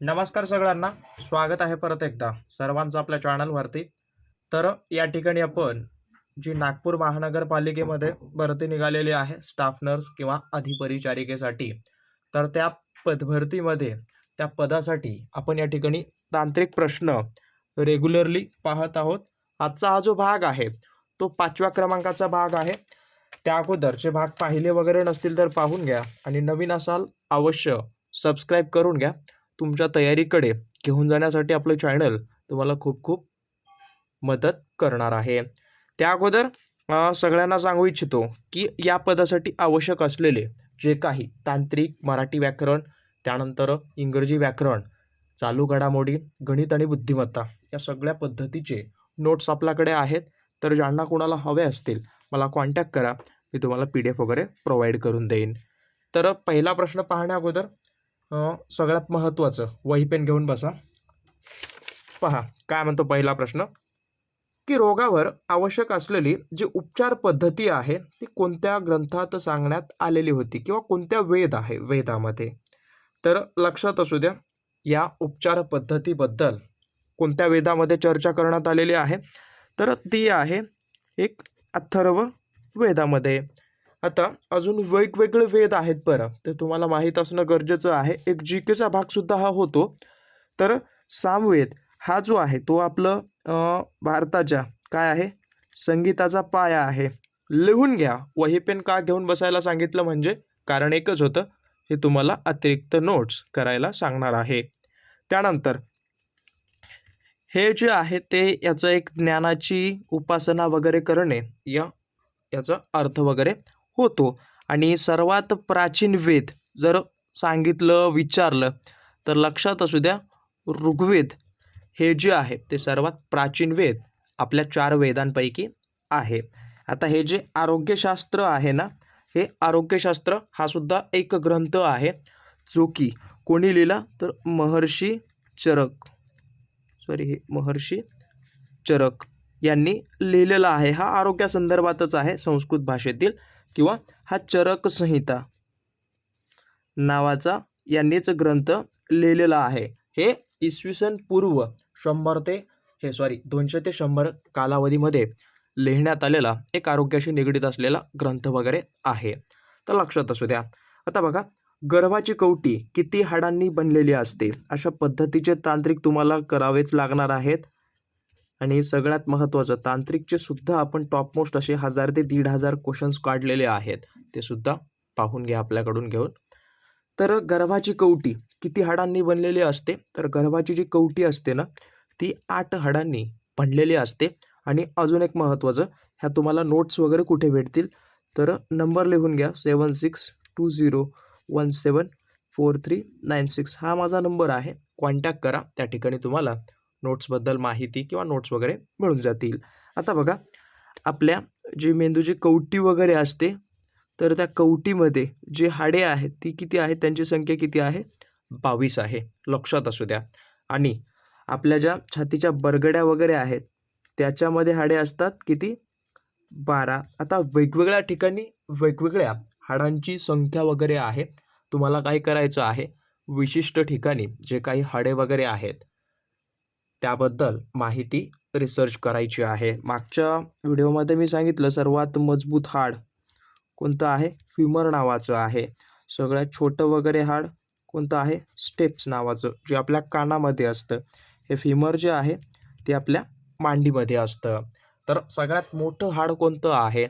नमस्कार सगळ्यांना. स्वागत आहे परत एकदा सर्वांचं आपल्या चॅनलवरती. तर या ठिकाणी आपण जी नागपूर महानगरपालिकेमध्ये भरती निघालेली आहे स्टाफ नर्स किंवा अधिपरिचारिकेसाठी तर त्या पद भरतीमध्ये त्या पदासाठी आपण या ठिकाणी तांत्रिक प्रश्न रेग्युलरली पाहत आहोत. आजचा हा जो भाग आहे तो पाचव्या क्रमांकाचा भाग आहे. त्या अगोदरचे भाग पाहिले वगैरे नसतील तर पाहून घ्या आणि नवीन असाल अवश्य सबस्क्राईब करून घ्या. तुमच्या तयारीकडे घेऊन जाण्यासाठी आपलं चॅनल तुम्हाला खूप खूप मदत करणार आहे. त्या अगोदर सगळ्यांना सांगू इच्छितो की या पदासाठी आवश्यक असलेले जे काही तांत्रिक मराठी व्याकरण त्यानंतर इंग्रजी व्याकरण चालू घडामोडी गणित आणि बुद्धिमत्ता या सगळ्या पद्धतीचे नोट्स आपल्याकडे आहेत. तर ज्यांना कोणाला हवे असतील मला कॉन्टॅक्ट करा. मी तुम्हाला पी डी एफ वगैरे प्रोव्हाइड करून देईन. तर पहिला प्रश्न पाहण्या अगोदर सगळ्यात महत्त्वाचं. वही पेन घेऊन बसा. पहा काय म्हणतो पहिला प्रश्न? की रोगावर आवश्यक असलेली जी उपचार पद्धती आहे ती कोणत्या ग्रंथात सांगण्यात आलेली होती किंवा कोणत्या वेद आहे वेदामध्ये? तर लक्षात असू द्या या उपचार पद्धतीबद्दल कोणत्या वेदामध्ये चर्चा करण्यात आलेली आहे? तर ती आहे एक अथर्व वेदामध्ये. आता अजून वेगवेगळे वेद आहेत बरं. ते तुम्हाला माहीत असणं गरजेचं आहे. एक जी केचा भागसुद्धा हा होतो. तर सामवेद हा जो आहे तो आपलं भारताच्या काय आहे? संगीताचा पाया आहे. लिहून घ्या. वही पेन का घेऊन बसायला सांगितलं म्हणजे? कारण एकच होतं. हे तुम्हाला अतिरिक्त नोट्स करायला सांगणार आहे. त्यानंतर हे जे आहे ते याचं एक ज्ञानाची उपासना वगैरे करणे या याचा अर्थ वगैरे होतो. आणि सर्वात प्राचीन वेद जर सांगितलं विचारलं तर लक्षात असू द्या ऋग्वेद हे जे आहे ते सर्वात प्राचीन वेद आपल्या चार वेदांपैकी आहे. आता हे जे आरोग्यशास्त्र आहे ना हे आरोग्यशास्त्र हा सुद्धा एक ग्रंथ आहे जो की कोणी लिहिला तर महर्षी चरक सॉरी हे महर्षी चरक यांनी लिहिलेला आहे. हा आरोग्यासंदर्भातच आहे संस्कृत भाषेतील. किंवा हा चरक संहिता नावाचा यांनीच ग्रंथ लिहिलेला आहे. हे इसवी सन पूर्व शंभर ते हे सॉरी दोनशे ते शंभर कालावधीमध्ये लिहिण्यात आलेला एक आरोग्याशी निगडीत असलेला ग्रंथ वगैरे आहे. तर लक्षात असू द्या. आता बघा गर्भाची कवटी किती हाडांनी बनलेली असते? अशा पद्धतीचे तांत्रिक तुम्हाला करावेच लागणार आहेत. आणि सगळ्यात महत्त्वाचं तांत्रिकचे सुद्धा आपण टॉपमोस्ट असे हजार ते दीड हजार क्वेश्चन्स काढलेले आहेत. ते सुद्धा पाहून घ्या आपल्याकडून घेऊन. तर गर्भाची कवटी किती हाडांनी बनलेली असते? तर गर्भाची जी कवटी असते ना ती आठ हाडांनी बनलेली असते. आणि अजून एक महत्त्वाचं ह्या तुम्हाला नोट्स वगैरे कुठे भेटतील? तर नंबर लिहून घ्या seven six two zero one seven four three nine six हा माझा नंबर आहे. कॉन्टॅक्ट करा. त्या ठिकाणी तुम्हाला नोट्सबद्दल माहिती किंवा नोट्स वगैरे मिळून जातील. आता बघा आपल्या जी मेंदूची कवटी वगैरे असते तर त्या कवटीमध्ये जी हाडे आहेत ती किती आहेत? त्यांची संख्या किती आहे? बावीस आहे. लक्षात असू द्या. आणि आपल्या ज्या छातीच्या बरगड्या वगैरे आहेत त्याच्यामध्ये हाडे असतात किती? बारा. आता वेगवेगळ्या ठिकाणी वेगवेगळ्या हाडांची संख्या वगैरे आहे. तुम्हाला काय करायचं आहे? विशिष्ट ठिकाणी जे काही हाडे वगैरे आहेत त्याबद्दल माहिती रिसर्च करायची आहे. मागच्या व्हिडिओमध्ये मी सांगितलं सर्वात मजबूत हाड कोणतं आहे? फिमर नावाचं आहे. सगळ्यात छोटं वगैरे हाड कोणतं आहे? स्टेप्स नावाचं जे आपल्या कानामध्ये असतं. हे फिमर जे आहे ते आपल्या मांडीमध्ये असतं. तर सगळ्यात मोठं हाड कोणतं आहे?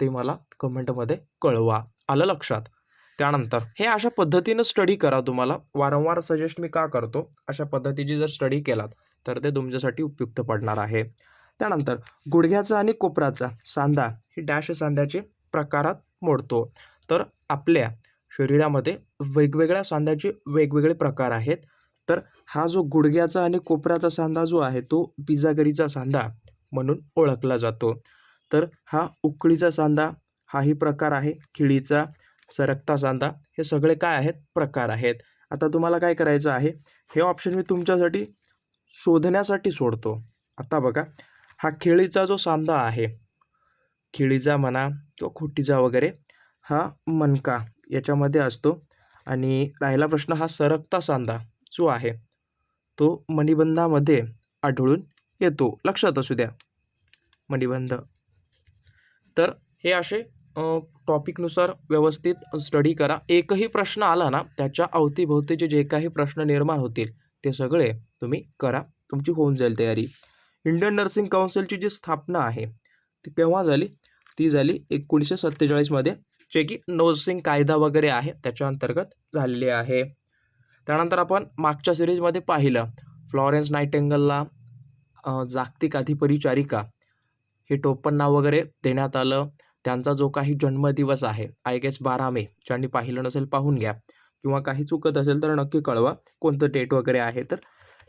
ते मला कमेंटमध्ये कळवा. आलं लक्षात? त्यानंतर हे अशा पद्धतीनं स्टडी करा तुम्हाला. वारंवार सजेस्ट मी का करतो? अशा पद्धतीची जर स्टडी केलात तर ते तुमच्यासाठी उपयुक्त पडणार आहे. त्यानंतर गुडघ्याचा आणि कोपराचा सांधा ही डॅश सांध्याचे प्रकारात मोडतो. तर आपल्या शरीरामध्ये वेगवेगळ्या सांध्याचे वेगवेगळे प्रकार आहेत. तर हा जो गुडघ्याचा आणि कोपऱ्याचा सांधा जो आहे तो बिजागरीचा सांधा म्हणून ओळखला जातो. तर हा उकळीचा सांधा हाही प्रकार आहे. खिळीचा सरकता सांधा हे सगळे काय आहेत? प्रकार आहेत. आता तुम्हाला काय करायचं आहे? हे ऑप्शन मी तुमच्यासाठी शोधण्यासाठी सोडतो. आता बघा हा खिळीचा जो सांधा आहे खिळीचा म्हणा किंवा खुटीचा वगैरे हा मनका याच्यामध्ये असतो. आणि राहिला प्रश्न हा सरकता सांधा जो आहे तो मणिबंधामध्ये आढळून येतो. लक्षात असू द्या. मणिबंध. तर हे असे टॉपिकनुसार व्यवस्थित स्टडी करा. एकही प्रश्न आला ना त्याच्या अवतीभोवतीचे जे काही प्रश्न निर्माण होतील ते सगळे तुम्ही करा. तुमची होऊन जाईल तयारी. इंडियन नर्सिंग काउन्सिलची जी स्थापना आहे ती केव्हा झाली? ती झाली एकोणीसशे सत्तेचाळीसमध्ये जे की नर्सिंग कायदा वगैरे आहे त्याच्या अंतर्गत झालेली आहे. त्यानंतर आपण मागच्या सिरीजमध्ये पाहिलं फ्लॉरेन्स नाईटेंगलला जागतिक अधिपरिचारिका हे टोपण नाव वगैरे देण्यात आलं. त्यांचा जो काही जन्मदिवस आहे आय गेस बारा मे ज्यांनी पाहिलं नसेल पाहून घ्या. किंवा काही चुकत असेल तर नक्की कळवा कोणतं डेट वगैरे आहे तर.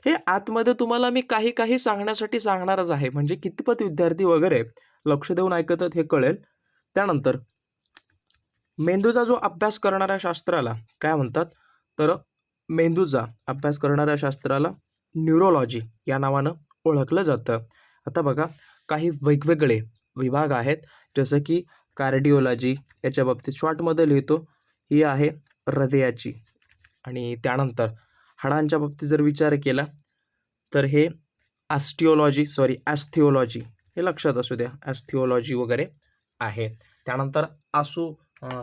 हे आतमध्ये तुम्हाला मी काही काही सांगण्यासाठी सांगणारच आहे. म्हणजे कितपत विद्यार्थी वगैरे लक्ष देऊन ऐकतात हे कळेल. त्यानंतर मेंदूचा जो अभ्यास करणाऱ्या शास्त्राला काय म्हणतात? तर मेंदूचा अभ्यास करणाऱ्या शास्त्राला न्यूरोलॉजी या नावानं ओळखलं जातं. आता बघा काही वेगवेगळे विभाग आहेत. जसं की कार्डिओलॉजी याच्या बाबतीत शॉर्टमध्ये लिहितो. ही आहे हृदयाची आणि त्यानंतर हाडांच्या बाबतीत जर विचार केला तर हे ॲस्टिओलॉजी सॉरी ॲस्थिओलॉजी हे लक्षात असू द्या ॲस्थिओलॉजी वगैरे आहे. त्यानंतर आसू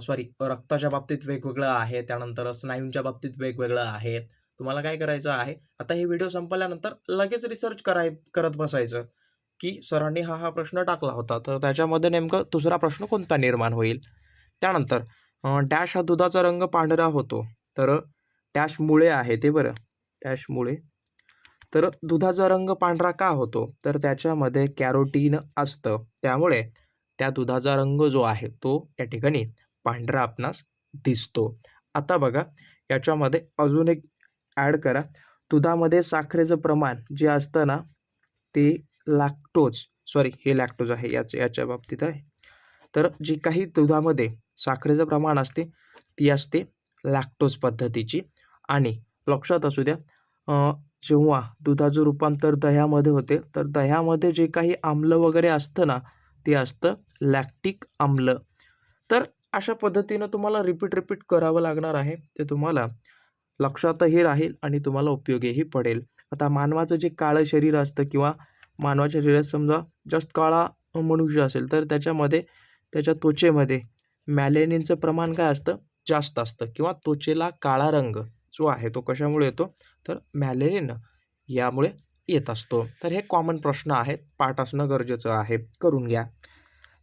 सॉरी रक्ताच्या बाबतीत वेगवेगळं आहे त्यानंतर स्नायूंच्या बाबतीत वेगवेगळं आहे. तुम्हाला काय करायचं आहे? आता हे व्हिडिओ संपल्यानंतर लगेच रिसर्च कराय करत बसायचं की सरांनी हा हा प्रश्न टाकला होता. तर त्याच्यामध्ये नेमकं दुसरा प्रश्न कोणता निर्माण होईल? त्यानंतर डॅश हा दुधाचा रंग पांढरा होतो. तर डॅश मुळे आहे ते बरं. डॅश मुळे. तर दुधाचा रंग पांढरा का होतो? तर त्याच्यामध्ये कॅरोटीन असतं. त्यामुळे त्या दुधाचा रंग जो आहे तो या ठिकाणी पांढरा आपणास दिसतो. आता बघा याच्यामध्ये अजून एक ॲड करा. दुधामध्ये साखरेचं प्रमाण जे असतं ना ते लॅक्टोज सॉरी हे लॅक्टोज आहे याच्या याच्या बाबतीत आहे. तर जी काही दुधामध्ये साखरेचं प्रमाण असते ती असते लॅक्टोज पद्धतीची. आणि लक्षात असू द्या जेव्हा दुधाचं रूपांतर दह्यामध्ये होते तर दह्यामध्ये जे काही आम्ल वगैरे असतं ना ते असतं लॅक्टिक आम्ल. तर अशा पद्धतीनं तुम्हाला रिपीट रिपीट करावं लागणार आहे ते तुम्हाला लक्षातही राहील आणि तुम्हाला उपयोगीही पडेल. आता मानवाचं जे काळं शरीर असतं किंवा मानवाच्या शरीरात समजा जास्त काळा मनुष्य असेल तर त्याच्यामध्ये त्याच्या त्वचेमध्ये मॅलेनिनचं प्रमाण काय असतं? जास्त असतं. किंवा त्वचेला काळा रंग जो आहे तो कशामुळे येतो? तर मॅलेनिन यामुळे येत असतो. तर हे कॉमन प्रश्न आहेत. पाठ असणं गरजेचं आहे. करून घ्या.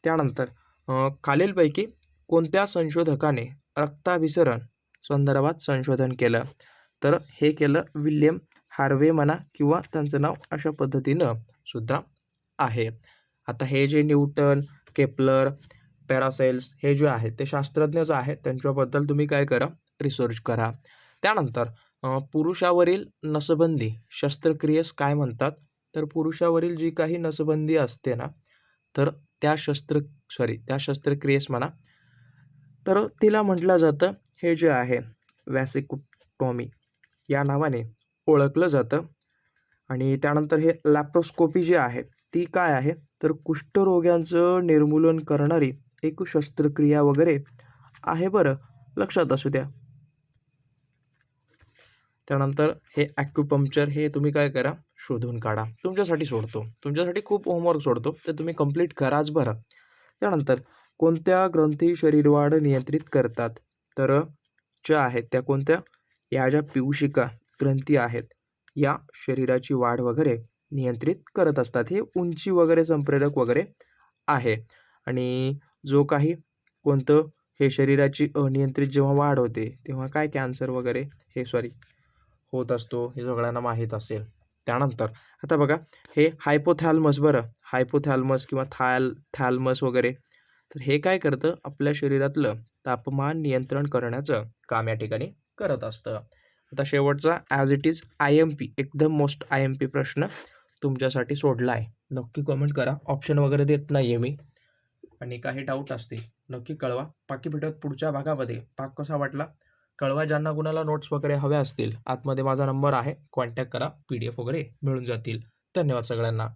त्यानंतर खालीलपैकी कोणत्या संशोधकाने रक्ताभिसरण संदर्भात संशोधन केलं? तर हे केलं विल्यम हार्वे म्हणा किंवा त्यांचं नाव अशा पद्धतीनं सुद्धा आहे. आता हे जे न्यूटन केपलर पॅरासेल्स हे जे आहेत ते शास्त्रज्ञच आहेत त्यांच्याबद्दल तुम्ही काय करा? रिसर्च करा. त्यानंतर पुरुषावरील नसबंदी शस्त्रक्रियेस काय म्हणतात? तर पुरुषावरील जी काही नसबंदी असते ना तर त्या शस्त्र सॉरी त्या शस्त्रक्रियेस म्हणा. तर तिला म्हटलं जातं हे जे आहे वॅसिकुटॉमी या नावाने ओळखलं जातं. आणि त्यानंतर हे लॅप्रोस्कोपी जी आहे ती काय आहे? तर कुष्ठरोग्यांचं निर्मूलन करणारी एक शस्त्रक्रिया वगैरे आहे बरं. लक्षात असू द्या. त्यानंतर हे ॲक्युपंक्चर हे तुम्ही काय करा शोधून काढा. तुमच्यासाठी सोडतो. तुमच्यासाठी खूप होमवर्क सोडतो. ते तुम्ही कंप्लीट कराच बरं. त्यानंतर कोणत्या ग्रंथी शरीरवाढ नियंत्रित करतात? तर ज्या आहेत त्या कोणत्या? या ज्या पिऊशिका ग्रंथी आहेत या शरीराची वाढ वगैरे नियंत्रित करत असतात. हे उंची वगैरे संप्रेरक वगैरे आहे. आणि जो काही कोणतं हे शरीराची अनियंत्रित जेव्हा वाढ होते तेव्हा काय कॅन्सर वगैरे हे सॉरी होत असतो हे सगळ्यांना माहीत असेल. त्यानंतर आता बघा हे हायपोथॅल्मस बरं हायपोथॅल्मस किंवा थायल थॅल्मस वगैरे तर हे काय करतं? आपल्या शरीरातलं तापमान नियंत्रण करण्याचं काम या ठिकाणी करत असतं. आता शेवटचा as it is I M P एकदम मोस्ट आय एम पी प्रश्न तुमच्यासाठी सोडला आहे नक्की कमेंट करा. ऑप्शन वगैरे देत नाही आहे मी. आणि काही डाऊट असतील. नक्की कळवा. बाकी भेटत पुढच्या भागामध्ये. भाग कसा वाटला? कळवा ज्यांना कुणाला नोट्स वगैरे हव्या असतील. आतमध्ये माझा नंबर आहे. कॉन्टॅक्ट करा. पी डी एफ वगैरे मिळून जातील. धन्यवाद सगळ्यांना.